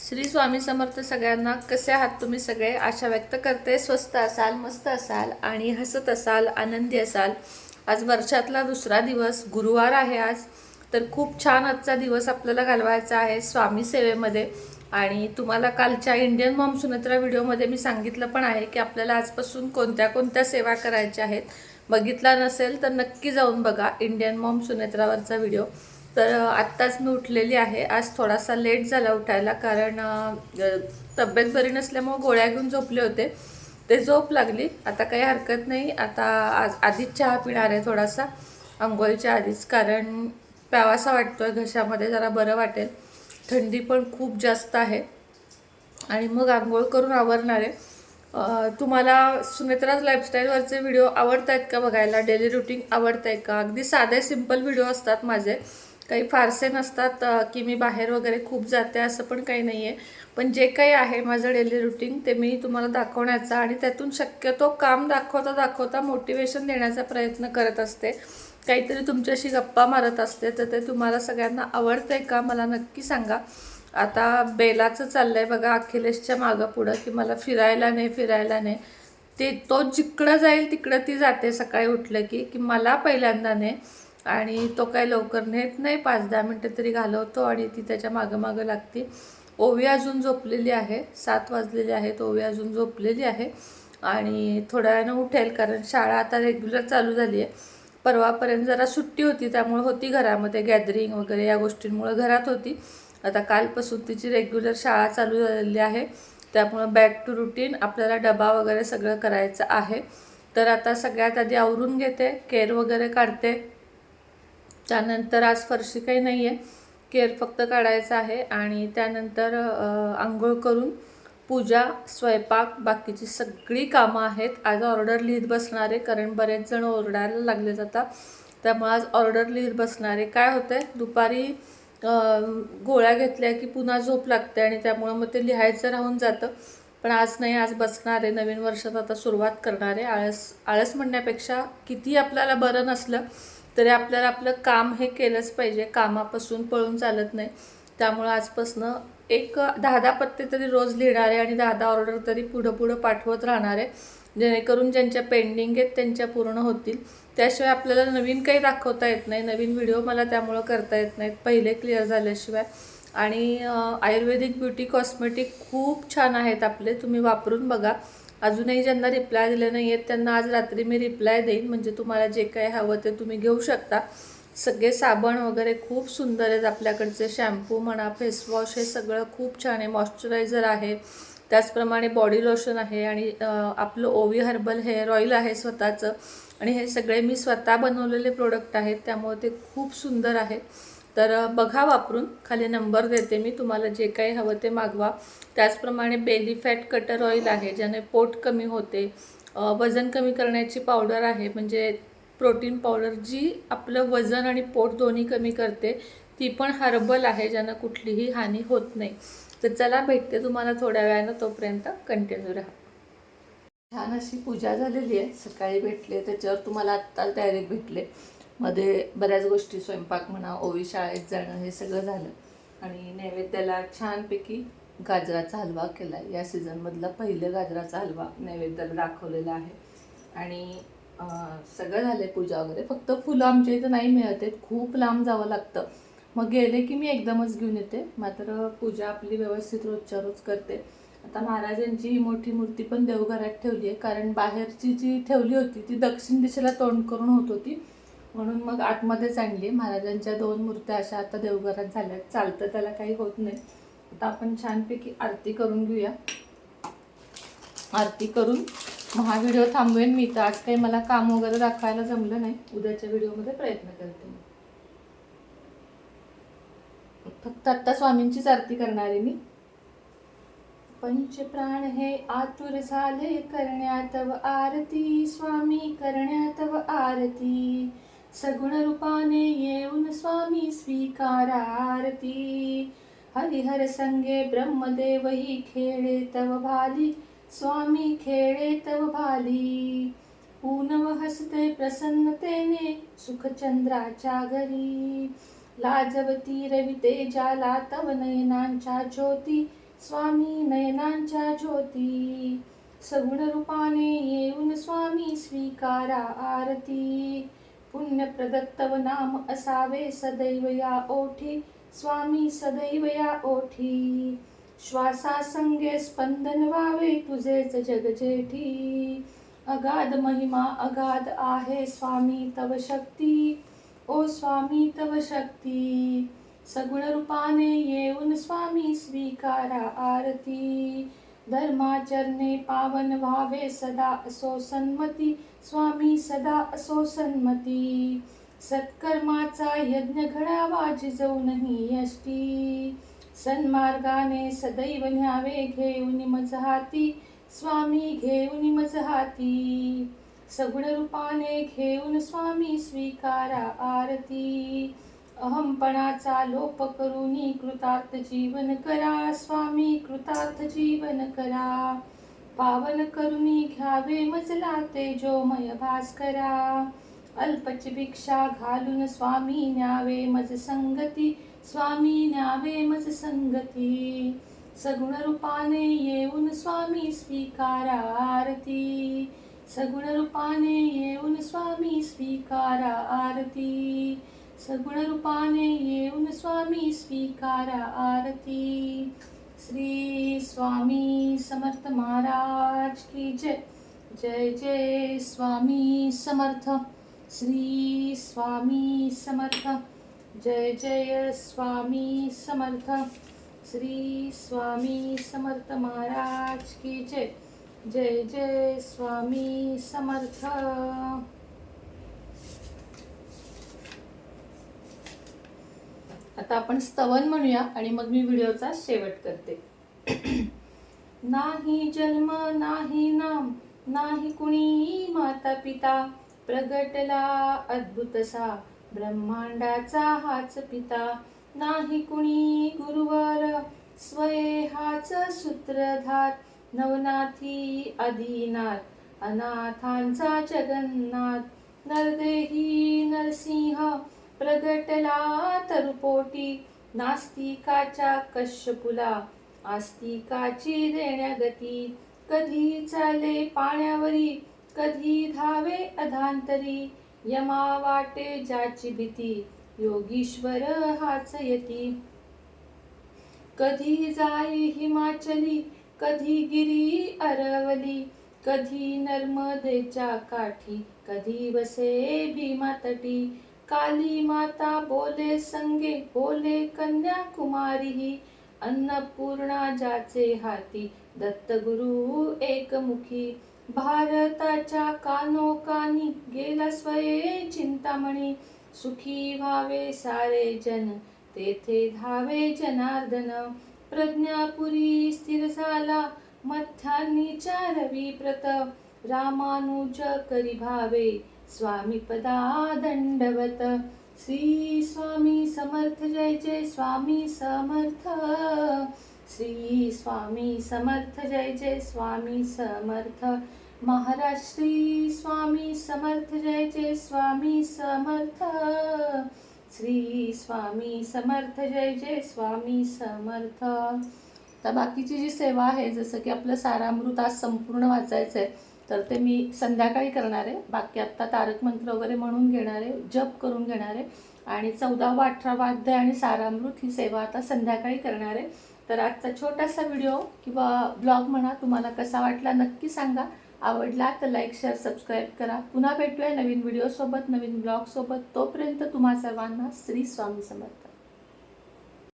श्री स्वामी समर्थ सगळ्यांना कसे आहात तुम्ही सगळे? आशा व्यक्त करते. स्वस्त असाल मस्त असाल आणि हसत असाल आनंदी असाल. आज वर्षातला दुसरा दिवस गुरुवार आहे आज. तर खूप छान आजचा दिवस आपल्याला घालवायचा आहे स्वामी सेवेमध्ये. आणि तुम्हाला कालच्या इंडियन मॉम सुनेत्रा व्हिडिओमध्ये मी सांगितलं पण आहे की आपल्याला आजपासून कोणत्या कोणत्या सेवा करायच्या आहेत. बघितला नसेल तर नक्की जाऊन बघा इंडियन मॉम सुनेत्रावरचा व्हिडिओ. तर आत्ताच मी उठलेली आहे. आज थोडासा लेट झाला उठायला कारण तब्येत बरी नसल्यामुळे गोळ्या घेऊन झोपले होते. ते झोप लागली. आता काही हरकत नाही. आता आज आधीच चहा पिणार आहे थोडासा. आंघोळीच्या आधीच. कारण प्यावासा वाटतो आहे घशामध्ये जरा बरं वाटेल. थंडी पण खूप जास्त आहे. आणि मग आंघोळ करून आवरणार आहे. तुम्हाला सुनेत्राज लाईफस्टाईलवरचे व्हिडिओ आवडत आहेत का बघायला? डेली रुटीन आवडत आहे का? अगदी साधे सिंपल व्हिडिओ असतात माझे. काही फारसे नसतात की मी बाहेर वगैरे खूप जाते असं पण काही नाही आहे पण जे काही आहे माझं डेली रुटीन ते मी तुम्हाला दाखवण्याचा आणि त्यातून शक्यतो काम दाखवता दाखवता मोटिवेशन देण्याचा प्रयत्न करत असते. काहीतरी तुमच्याशी गप्पा मारत असते तर ते तुम्हाला सगळ्यांना आवडतं आहे का मला नक्की सांगा. आता बेलाचं चाललं आहे बघा अखिलेशच्या मागं पुढं की मला फिरायला नाही फिरायला नाही. ते तो जिकडं जाईल तिकडं ती जाते सकाळी उठलं की की मला पहिल्यांदा नाही. आणि तो काय लवकर नेत नाही. पाच दहा मिनटं तरी घालवतो आणि ती त्याच्या मागं मागं लागते. ओवी अजून झोपलेली आहे. सात वाजलेले आहेत. ओवी अजून झोपलेली आहे. आणि थोड्या वेळानं उठेल कारण शाळा आता रेग्युलर चालू झाली आहे. परवापर्यंत जरा सुट्टी होती. त्यामुळे होती घरामध्ये. गॅदरिंग वगैरे या गोष्टींमुळे घरात होती. आता कालपासून तिची रेग्युलर शाळा चालू झालेली आहे. त्यामुळं बॅक टू रुटीन आपल्याला डबा वगैरे सगळं करायचं आहे. तर आता सगळ्यात आधी आवरून घेते. केअर वगैरे काढते. त्यानंतर आज फरशी काही नाही आहे केर फक्त काढायचं आहे आणि त्यानंतर आंघोळ करून पूजा स्वयंपाक बाकीची सगळी कामं आहेत. आज ऑर्डर लिहित बसणारे कारण बरेच जण ओरडायला लागले जातात. त्यामुळे आज ऑर्डर लिहित बसणारे. काय होतं आहे दुपारी गोळ्या घेतल्या की पुन्हा झोप लागते आणि त्यामुळं मग ते लिहायचं राहून जातं. पण आज नाही आज बसणार. आहे नवीन वर्षात आता सुरुवात करणार. आहे आळस आळस म्हणण्यापेक्षा किती आपल्याला बरं नसलं तरी आपल्याला आपलं काम हे केलंच पाहिजे. कामापासून पळून चालत नाही. त्यामुळं आजपासनं एक दहा दहा पत्ते तरी रोज लिहिणार आहे आणि दहा दहा ऑर्डर तरी पुढं पुढं पाठवत राहणार. आहे जेणेकरून ज्यांच्या पेंडिंग आहेत त्यांच्या पूर्ण होतील. त्याशिवाय आपल्याला नवीन काही दाखवता येत नाही. नवीन व्हिडिओ मला त्यामुळं करता येत नाहीत. पहिले क्लिअर झाल्याशिवाय. आणि आयुर्वेदिक ब्युटी कॉस्मेटिक खूप छान आहेत आपले. तुम्ही वापरून बघा. अजूनही ज्यांना रिप्लाय दिले नाही आहेत त्यांना आज रात्री मी रिप्लाय देईन. म्हणजे तुम्हाला जे काही हवं ते तुम्ही घेऊ शकता. सगळे साबण वगैरे खूप सुंदर आहेत आपल्याकडचे. शॅम्पू म्हणा फेसवॉश हे सगळं खूप छान आहे. मॉइश्चरायझर आहे. त्याचप्रमाणे बॉडी लोशन आहे आणि आपलं ओवी हर्बल हेअर ऑइल आहे स्वतःचं. आणि हे सगळे मी स्वतः बनवलेले प्रोडक्ट आहेत. त्यामुळे ते खूप सुंदर आहेत तर बघा वापरून. खाली नंबर देते मी तुम्हाला जे काही हवं ते मागवा. त्याचप्रमाणे बेली फॅट कटर ऑइल आहे ज्याने पोट कमी होते. वजन कमी करण्याची पावडर आहे म्हणजे प्रोटीन पावडर जी आपलं वजन आणि पोट दोन्ही कमी करते ती पण हर्बल आहे ज्यानं कुठलीही हानी होत नाही. तर चला भेटते तुम्हाला थोड्या वेळानं तोपर्यंत कंटिन्यू राहा. छान अशी पूजा झालेली आहे. सकाळी भेटले त्याच्यावर तुम्हाला आत्ताच डायरेक्ट भेटले. मध्ये बऱ्याच गोष्टी स्वयंपाक म्हणा ओवी शाळेत जाणं हे सगळं झालं. आणि नैवेद्याला छानपैकी गाजराचा हलवा केला. या सीझनमधला पहिलं गाजराचा हलवा नैवेद्याला दाखवलेला आहे. आणि सगळं झालं आहे पूजा वगैरे. फक्त फुलं आमच्या इथं नाही मिळत आहेत. खूप लांब जावं लागतं. मग गेले की मी एकदमच घेऊन येते. मात्र पूजा आपली व्यवस्थित रोजच्या रोज करते. आता महाराजांची ही मोठी मूर्ती पण देवघरात ठेवली आहे. कारण बाहेरची जी ठेवली होती ती दक्षिण दिशेला तोंड करून होत होती. म्हणून मग आतमध्येच आणली. महाराजांच्या दोन मूर्त्या अशा आता देवघरात झाल्या चालतं त्याला काही होत नाही. आता आपण छानपैकी आरती करून घेऊया. आरती करून हा व्हिडिओ थांबवेन मी. तर आज काही मला काम वगैरे दाखवायला जमलं नाही. उद्याच्या व्हिडिओमध्ये प्रयत्न करते फक्त आत्ता स्वामींचीच आरती करणार आहे मी पंचप्राण हे आतुर झाले. करण्यात व आरती. स्वामी करण्यात व आरती. सगुण रूपाने येऊन स्वामी स्वीकारा आरती हरिहर संगे ब्रह्मदेव ही खेळे तव भाली. स्वामी खेळे तव भाली. पूनव हसते प्रसन्नतेने सुखचंद्राच्या घरी. लाजवती रवी तेजाला तव नयनांच्या ज्योती. स्वामी नयनांच्या ज्योती. सगुण रूपाने येऊन स्वामी स्वीकारा आरती पुण्य प्रदत्तव नाम असावे सदैव या ओठी स्वामी सदैव या ओठी। श्वासासंगे स्पंदन व्हावे तुझेच जगजेठी। अगाध महिमा अगाध आहे स्वामी तव शक्ती। ओ स्वामी तव शक्ती। सगुण रूपाने येऊन स्वामी स्वीकारा आरती। धर्माचरणे पावन व्हावे सदा असो सन्मती. स्वामी सदा असो सन्मती. सत्कर्माचा यज्ञ घडावा जिजवूनही यष्टी. सन्मार्गाने सदैव न्यावे घेऊन मज हाती. स्वामी घेऊन मज हाती. सगुण रूपाने घेऊन स्वामी स्वीकारा आरती. अहमपणाचा लोप करुनी कृतार्थ जीवन करा स्वामी कृतार्थ जीवन करा. पावन करुनी घ्यावे मजला तेजोमय भास्करा अल्पच भिक्षा घालून स्वामी न्यावे मज संगती स्वामी न्यावे मज संगती. सगुण रूपाने येऊन स्वामी स्वीकारा आरती. सगुण रूपाने येऊन स्वामी स्वीकारा आरती. सगुण रूपाने येऊन स्वामी स्वीकारा आरती। श्री स्वामी समर्थ महाराज की जय। जय जय स्वामी समर्थ। श्री स्वामी समर्थ। जय जय स्वामी समर्थ। श्री स्वामी समर्थ महाराज की जय। जय जय स्वामी समर्थ। आता आपण स्तवन म्हणूया आणि मग मी व्हिडिओचा शेवट करते. नाही जन्म नाही नाम नाही कुणी माता पिता प्रगटला अद्भुतसा ब्रह्मांडाचा हाच पिता नाही कुणी गुरुवर स्वये हाच सूत्रधार नवनाथी आदिनाथ अनाथांचा जगन्नाथ नरदेही नरसिंह प्रगटला तरुपोटी नास्तिकाच्या कश्यपुला आस्तिकाची देण्यागती. कधी चाले पाण्यावरी कधी धावे अधांतरी. यमा वाटे ज्याची भीती योगीश्वर हाच यती कधी जाई हिमाचली कधी गिरी अरवली. कधी नर्मदेच्या काठी कधी बसे भीमा तटी काली माता बोले संगे बोले कन्याकुमारी अन्नपूर्णा जाचे हाती दत्तगुरु एकमुखी भारताच्या कानोकानी गेला स्वये चिंतामणी सुखी व्हावे सारे जन तेथे धावे जनार्दन प्रज्ञापुरी स्थिर झाला मध्यान्नीच्या रवी प्रत रामानुज करी भावे स्वामीपदा दंडवत श्री स्वामी समर्थ जय जय स्वामी समर्थ। श्री स्वामी समर्थ जय जय स्वामी समर्थ। महाराज श्री स्वामी समर्थ जय जय स्वामी समर्थ। श्री स्वामी समर्थ जय जय स्वामी समर्थ। तर बाकीची जी सेवा आहे जसं की आपलं सारामृत आज संपूर्ण वाचायचं आहे तर ते मी संध्याकाळी करणार आहे. बाकी आत्ता तारक मंत्र वगैरे म्हणून घेणार आहे जप करून घेणार आहे. आणि चौदावा अठरावा अध्याय आणि सारामृत ही सेवा आता संध्याकाळी करणार आहे. तर आजचा छोटासा व्हिडिओ किंवा ब्लॉग म्हणा तुम्हाला कसा वाटला नक्की सांगा. आवडला तर लाईक शेअर सबस्क्राईब करा. पुन्हा भेटूया नवीन व्हिडिओसोबत नवीन ब्लॉगसोबत. तोपर्यंत तुम्हा सर्वांना श्री स्वामी समर्थ.